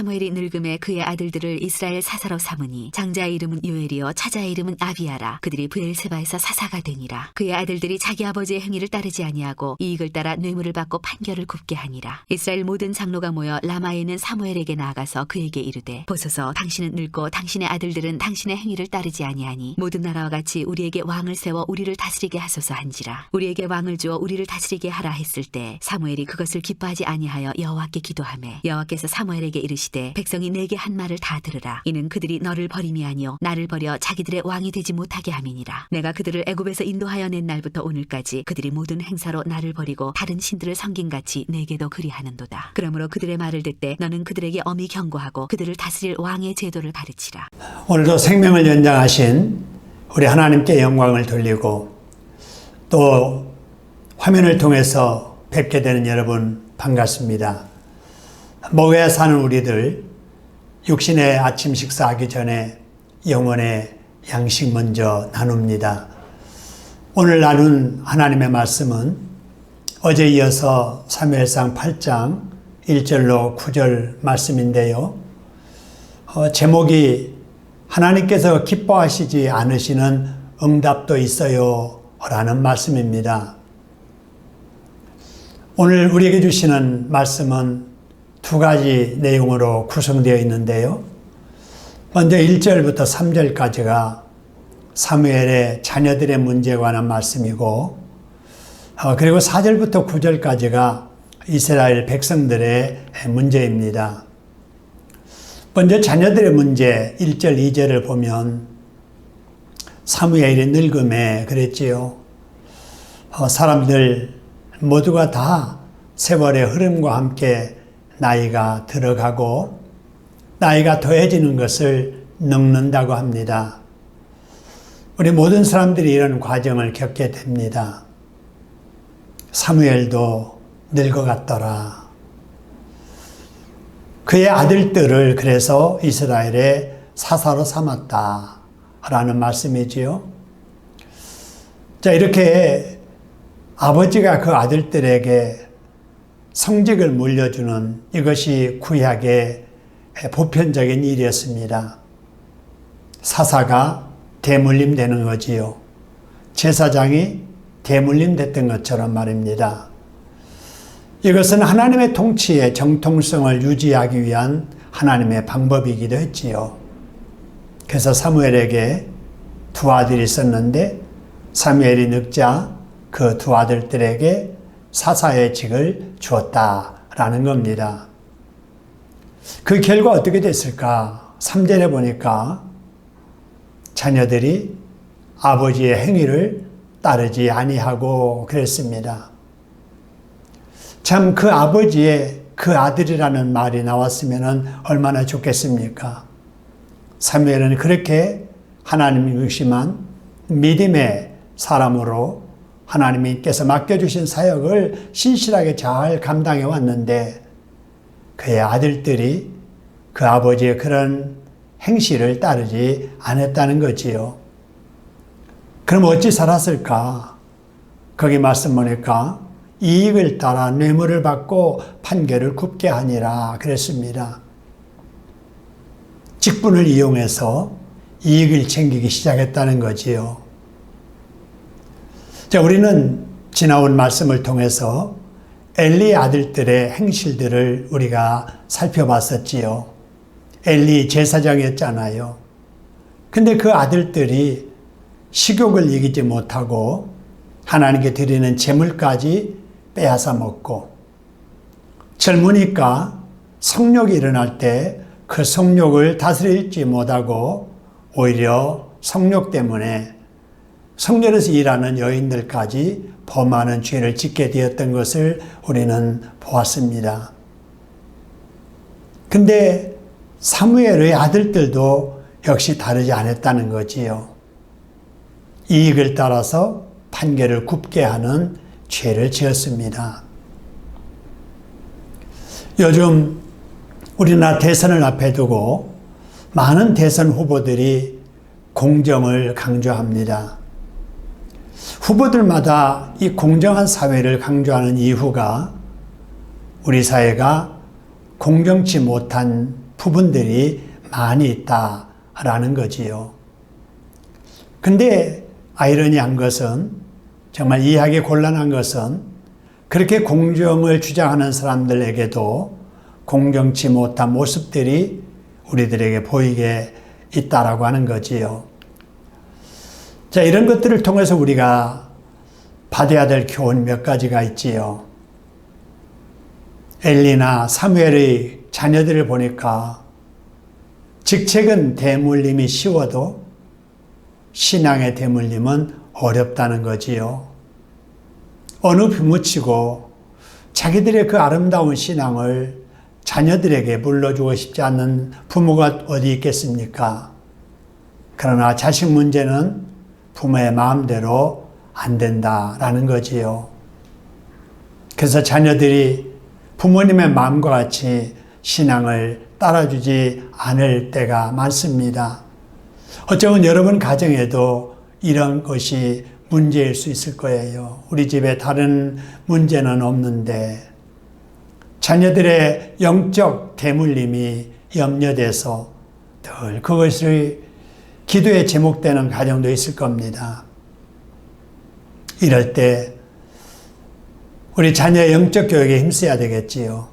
사무엘이 늙음에 그의 아들들을 이스라엘 사사로 삼으니 장자의 이름은 요엘이요 차자의 이름은 아비야라. 그들이 브엘세바에서 사사가 되니라. 그의 아들들이 자기 아버지의 행위를 따르지 아니하고 이익을 따라 뇌물을 받고 판결을 굽게 하니라. 이스라엘 모든 장로가 모여 라마에 있는 사무엘에게 나아가서 그에게 이르되 보소서 당신은 늙고 당신의 아들들은 당신의 행위를 따르지 아니하니 모든 나라와 같이 우리에게 왕을 세워 우리를 다스리게 하소서 한지라. 우리에게 왕을 주어 우리를 다스리게 하라 했을 때 사무엘이 그것을 기뻐하지 아니하여 여호와께 기도하매 여호와께서 사무엘에게 이르시되 백성이 내게 한 말을 다 들으라. 이는 그들이 너를 버림이 아니요 나를 버려 자기들의 왕이 되지 못하게 함이니라. 내가 그들을 애굽에서 인도하여 낸 날부터 오늘까지 그들이 모든 행사로 나를 버리고 다른 신들을 섬긴 같이 내게도 그리하는도다. 그러므로 그들의 말을 듣되 너는 그들에게 엄히 경고하고 그들을 다스릴 왕의 제도를 가르치라. 오늘도 생명을 연장하신 우리 하나님께 영광을 돌리고 또 화면을 통해서 뵙게 되는 여러분 반갑습니다. 목에 사는 우리들 육신의 아침 식사하기 전에 영혼의 양식 먼저 나눕니다. 오늘 나눈 하나님의 말씀은 어제 이어서 3회상 8장 1절로 9절 말씀인데요. 어, 제목이 하나님께서 기뻐하시지 않으시는 응답도 있어요. 라는 말씀입니다. 오늘 우리에게 주시는 말씀은 두 가지 내용으로 구성되어 있는데요. 먼저 1절부터 3절까지가 사무엘의 자녀들의 문제에 관한 말씀이고, 어, 그리고 4절부터 9절까지가 이스라엘 백성들의 문제입니다. 먼저 자녀들의 문제 1절 2절을 보면 사무엘이 늙음에 그랬지요. 어, 사람들 모두가 다 세월의 흐름과 함께 나이가 들어가고 나이가 더해지는 것을 늙는다고 합니다. 우리 모든 사람들이 이런 과정을 겪게 됩니다. 사무엘도 늙어갔더라. 그의 아들들을 그래서 이스라엘의 사사로 삼았다. 라는 말씀이지요. 자, 이렇게 아버지가 그 아들들에게 성직을 물려주는 이것이 구약의 보편적인 일이었습니다. 사사가 대물림 되는 거지요. 제사장이 대물림 됐던 것처럼 말입니다. 이것은 하나님의 통치의 정통성을 유지하기 위한 하나님의 방법이기도 했지요. 그래서 사무엘에게 두 아들이 있었는데 사무엘이 늙자 그 두 아들들에게 사사의 직을 주었다라는 겁니다. 그 결과 어떻게 됐을까? 3절에 보니까 자녀들이 아버지의 행위를 따르지 아니하고 그랬습니다. 참 그 아버지의 그 아들이라는 말이 나왔으면 얼마나 좋겠습니까? 사무엘은 그렇게 하나님이 의심한 믿음의 사람으로 하나님께서 맡겨주신 사역을 신실하게 잘 감당해 왔는데 그의 아들들이 그 아버지의 그런 행실을 따르지 않았다는 거지요. 그럼 어찌 살았을까? 거기 말씀 보니까 이익을 따라 뇌물을 받고 판결을 굽게 하니라 그랬습니다. 직분을 이용해서 이익을 챙기기 시작했다는 거지요. 자, 우리는 지나온 말씀을 통해서 엘리 아들들의 행실들을 우리가 살펴봤었지요. 엘리 제사장이었잖아요. 근데 그 아들들이 식욕을 이기지 못하고 하나님께 드리는 제물까지 빼앗아 먹고 젊으니까 성욕이 일어날 때 그 성욕을 다스리지 못하고 오히려 성욕 때문에 성전에서 일하는 여인들까지 범하는 죄를 짓게 되었던 것을 우리는 보았습니다. 근데 사무엘의 아들들도 역시 다르지 않았다는 거지요. 이익을 따라서 판결을 굽게 하는 죄를 지었습니다. 요즘 우리나라 대선을 앞에 두고 많은 대선 후보들이 공정을 강조합니다. 후보들마다 이 공정한 사회를 강조하는 이유가 우리 사회가 공정치 못한 부분들이 많이 있다라는 거지요. 근데 아이러니한 것은 정말 이해하기 곤란한 것은 그렇게 공정을 주장하는 사람들에게도 공정치 못한 모습들이 우리들에게 보이게 있다라고 하는 거지요. 자, 이런 것들을 통해서 우리가 받아야 될 교훈 몇 가지가 있지요. 엘리나 사무엘의 자녀들을 보니까 직책은 대물림이 쉬워도 신앙의 대물림은 어렵다는 거지요. 어느 부모치고 자기들의 그 아름다운 신앙을 자녀들에게 물러주고 싶지 않는 부모가 어디 있겠습니까? 그러나 자식 문제는 부모의 마음대로 안 된다라는 거지요. 그래서 자녀들이 부모님의 마음과 같이 신앙을 따라주지 않을 때가 많습니다. 어쩌면 여러분 가정에도 이런 것이 문제일 수 있을 거예요. 우리 집에 다른 문제는 없는데 자녀들의 영적 대물림이 염려돼서 늘 그것을 기도에 제목되는 가정도 있을 겁니다. 이럴 때 우리 자녀의 영적 교육에 힘써야 되겠지요.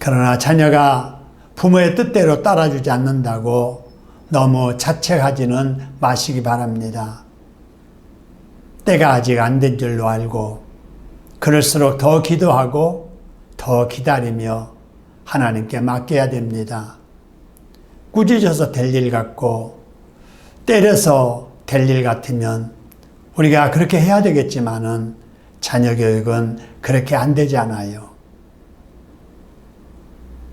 그러나 자녀가 부모의 뜻대로 따라주지 않는다고 너무 자책하지는 마시기 바랍니다. 때가 아직 안 된 줄로 알고 그럴수록 더 기도하고 더 기다리며 하나님께 맡겨야 됩니다. 꾸짖어서 될 일 같고 때려서 될 일 같으면 우리가 그렇게 해야 되겠지만은 자녀 교육은 그렇게 안 되잖아요.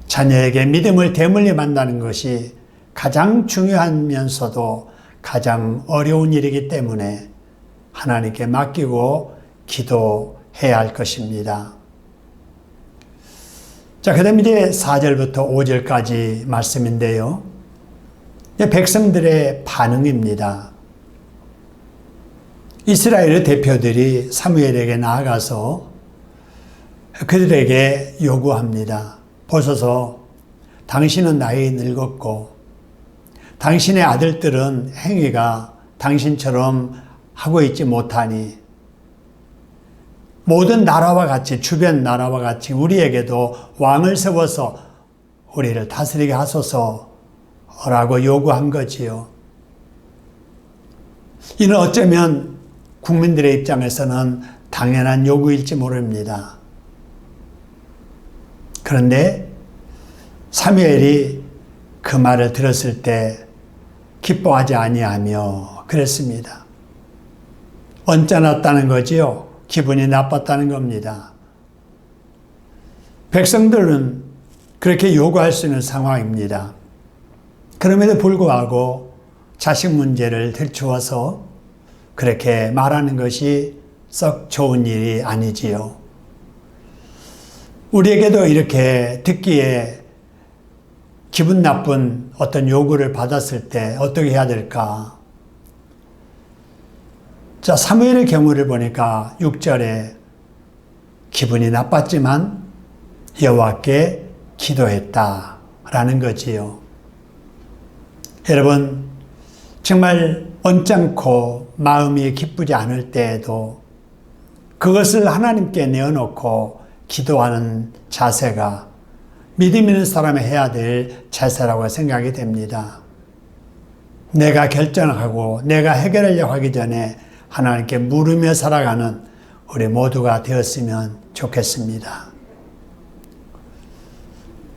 자녀에게 믿음을 대물림한다는 것이 가장 중요하면서도 가장 어려운 일이기 때문에 하나님께 맡기고 기도해야 할 것입니다. 자, 그 다음 이제 4절부터 5절까지 말씀인데요. 백성들의 반응입니다. 이스라엘의 대표들이 사무엘에게 나아가서 그들에게 요구합니다. 보소서, 당신은 나이 늙었고, 당신의 아들들은 행위가 당신처럼 하고 있지 못하니, 모든 나라와 같이, 주변 나라와 같이 우리에게도 왕을 세워서 우리를 다스리게 하소서 라고 요구한 거지요. 이는 어쩌면 국민들의 입장에서는 당연한 요구일지 모릅니다. 그런데 사무엘이 그 말을 들었을 때 기뻐하지 아니하며 그랬습니다. 언짢았다는 거지요. 기분이 나빴다는 겁니다. 백성들은 그렇게 요구할 수 있는 상황입니다. 그럼에도 불구하고 자식 문제를 들추어서 그렇게 말하는 것이 썩 좋은 일이 아니지요. 우리에게도 이렇게 듣기에 기분 나쁜 어떤 요구를 받았을 때 어떻게 해야 될까? 자, 사무엘의 경우를 보니까 6절에 기분이 나빴지만 여호와께 기도했다라는 거지요. 여러분 정말 언짢고 마음이 기쁘지 않을 때에도 그것을 하나님께 내어놓고 기도하는 자세가 믿음 있는 사람이 해야 될 자세라고 생각이 됩니다. 내가 결정하고 내가 해결하려고 하기 전에 하나님께 물으며 살아가는 우리 모두가 되었으면 좋겠습니다.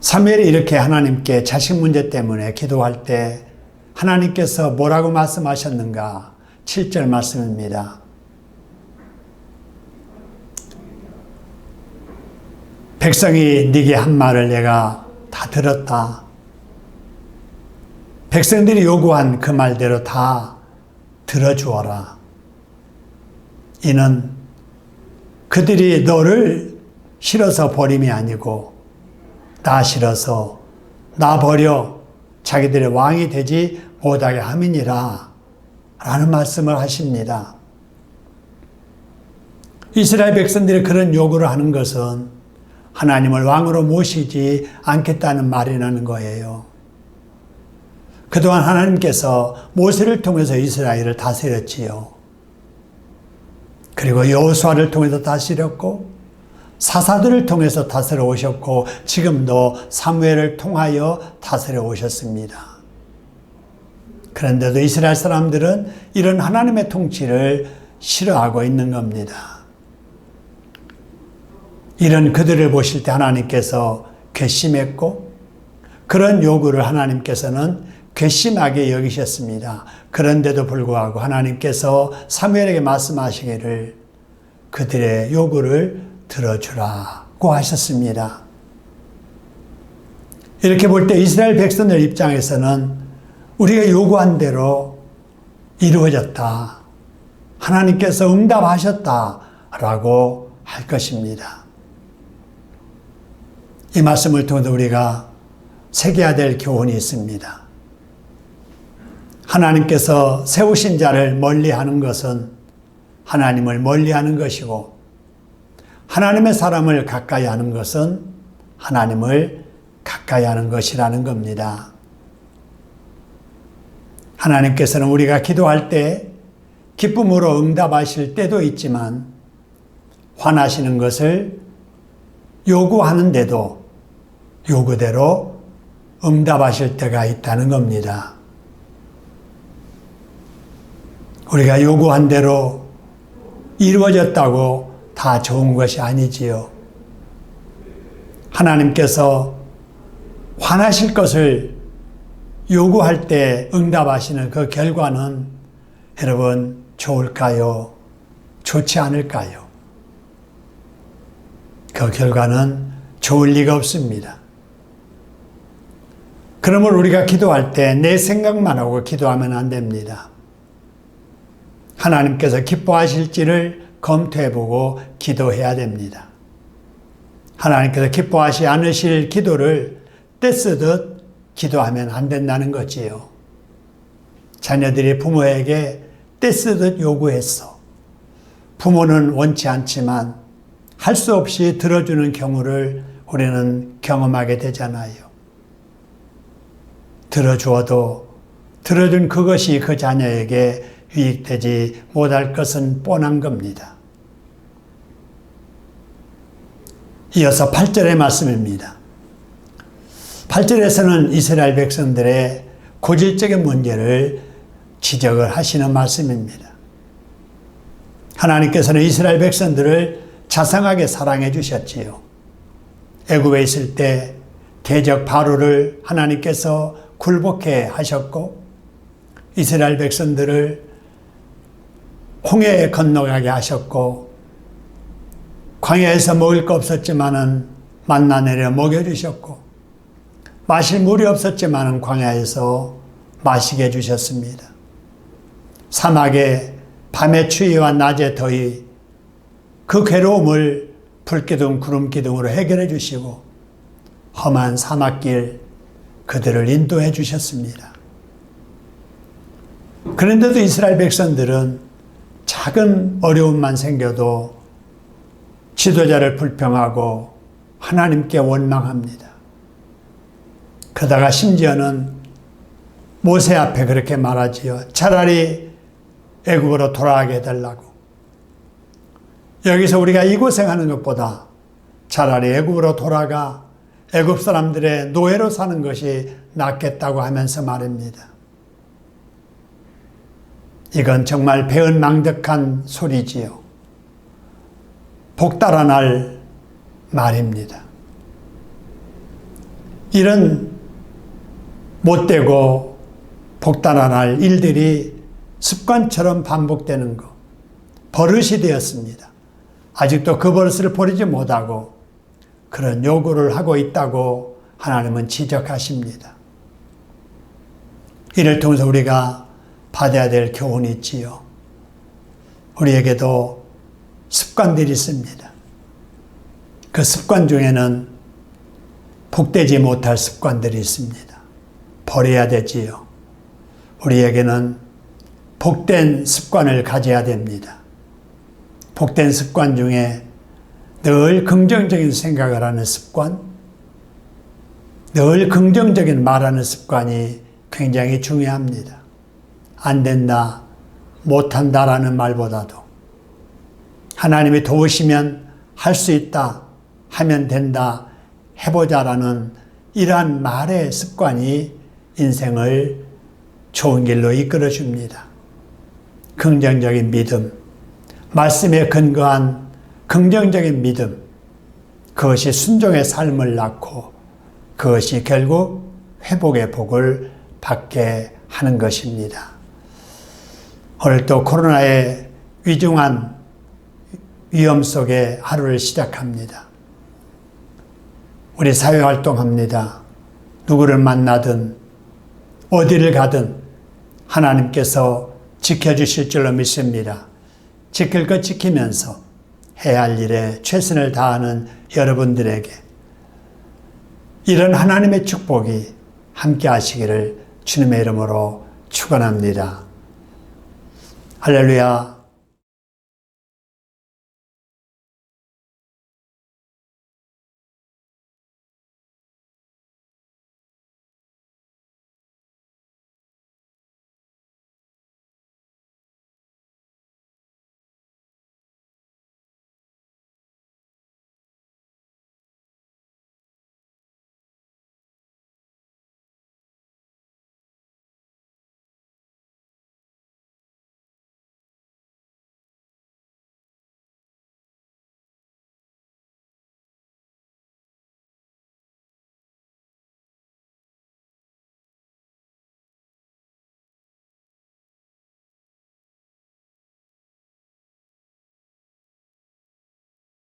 사무엘이 이렇게 하나님께 자식 문제 때문에 기도할 때 하나님께서 뭐라고 말씀하셨는가? 7절 말씀입니다. 백성이 네게 한 말을 내가 다 들었다. 백성들이 요구한 그 말대로 다 들어주어라. 이는 그들이 너를 싫어서 버림이 아니고 나 싫어서 나 버려 자기들의 왕이 되지 못하게 함이니라 라는 말씀을 하십니다. 이스라엘 백성들이 그런 요구를 하는 것은 하나님을 왕으로 모시지 않겠다는 말이라는 거예요. 그동안 하나님께서 모세를 통해서 이스라엘을 다스렸지요. 그리고 여호수아를 통해서 다스렸고 사사들을 통해서 다스려 오셨고 지금도 사무엘을 통하여 다스려 오셨습니다. 그런데도 이스라엘 사람들은 이런 하나님의 통치를 싫어하고 있는 겁니다. 이런 그들을 보실 때 하나님께서 괘씸했고 그런 요구를 하나님께서는 괘씸하게 여기셨습니다. 그런데도 불구하고 하나님께서 사무엘에게 말씀하시기를 그들의 요구를 들어주라고 하셨습니다. 이렇게 볼 때 이스라엘 백성들 입장에서는 우리가 요구한 대로 이루어졌다. 하나님께서 응답하셨다. 라고 할 것입니다. 이 말씀을 통해 우리가 새겨야 될 교훈이 있습니다. 하나님께서 세우신 자를 멀리 하는 것은 하나님을 멀리 하는 것이고, 하나님의 사람을 가까이 하는 것은 하나님을 가까이 하는 것이라는 겁니다. 하나님께서는 우리가 기도할 때 기쁨으로 응답하실 때도 있지만 화나시는 것을 요구하는데도 요구대로 응답하실 때가 있다는 겁니다. 우리가 요구한 대로 이루어졌다고 다 좋은 것이 아니지요. 하나님께서 화나실 것을 요구할 때 응답하시는 그 결과는 여러분 좋을까요? 좋지 않을까요? 그 결과는 좋을 리가 없습니다. 그러므로 우리가 기도할 때 내 생각만 하고 기도하면 안 됩니다. 하나님께서 기뻐하실지를 검토해보고 기도해야 됩니다. 하나님께서 기뻐하시 않으실 기도를 떼쓰듯 기도하면 안 된다는 거지요. 자녀들이 부모에게 떼쓰듯 요구했어. 부모는 원치 않지만 할 수 없이 들어주는 경우를 우리는 경험하게 되잖아요. 들어주어도 들어준 그것이 그 자녀에게 유익되지 못할 것은 뻔한 겁니다. 이어서 8절의 말씀입니다. 8절에서는 이스라엘 백성들의 고질적인 문제를 지적을 하시는 말씀입니다. 하나님께서는 이스라엘 백성들을 자상하게 사랑해 주셨지요. 애굽에 있을 때 대적 바로를 하나님께서 굴복해 하셨고 이스라엘 백성들을 홍해에 건너가게 하셨고 광야에서 먹을 거 없었지만은 만나 내려 먹여 주셨고 마실 물이 없었지만은 광야에서 마시게 해 주셨습니다. 사막에 밤의 추위와 낮의 더위 그 괴로움을 불기둥 구름 기둥으로 해결해 주시고 험한 사막길 그들을 인도해 주셨습니다. 그런데도 이스라엘 백성들은 작은 어려움만 생겨도 지도자를 불평하고 하나님께 원망합니다. 그러다가 심지어는 모세 앞에 그렇게 말하지요. 차라리 애굽으로 돌아가게 해달라고. 여기서 우리가 이 고생하는 것보다 차라리 애굽으로 돌아가 애굽 사람들의 노예로 사는 것이 낫겠다고 하면서 말입니다. 이건 정말 배은망덕한 소리지요. 복달아 날 말입니다. 이런 못되고 복달아 날 일들이 습관처럼 반복되는 것, 버릇이 되었습니다. 아직도 그 버릇을 버리지 못하고 그런 요구를 하고 있다고 하나님은 지적하십니다. 이를 통해서 우리가 받아야 될 교훈이 있지요. 우리에게도 습관들이 있습니다. 그 습관 중에는 복되지 못할 습관들이 있습니다. 버려야 되지요. 우리에게는 복된 습관을 가져야 됩니다. 복된 습관 중에 늘 긍정적인 생각을 하는 습관, 늘 긍정적인 말하는 습관이 굉장히 중요합니다. 안 된다, 못한다라는 말보다도 하나님이 도우시면 할 수 있다, 하면 된다, 해보자라는 이러한 말의 습관이 인생을 좋은 길로 이끌어 줍니다. 긍정적인 믿음, 말씀에 근거한 긍정적인 믿음, 그것이 순종의 삶을 낳고 그것이 결국 회복의 복을 받게 하는 것입니다. 오늘 또 코로나의 위중한 위험 속에 하루를 시작합니다. 우리 사회 활동합니다. 누구를 만나든 어디를 가든 하나님께서 지켜주실 줄로 믿습니다. 지킬 것 지키면서 해야 할 일에 최선을 다하는 여러분들에게 이런 하나님의 축복이 함께 하시기를 주님의 이름으로 축원합니다. 할렐루야.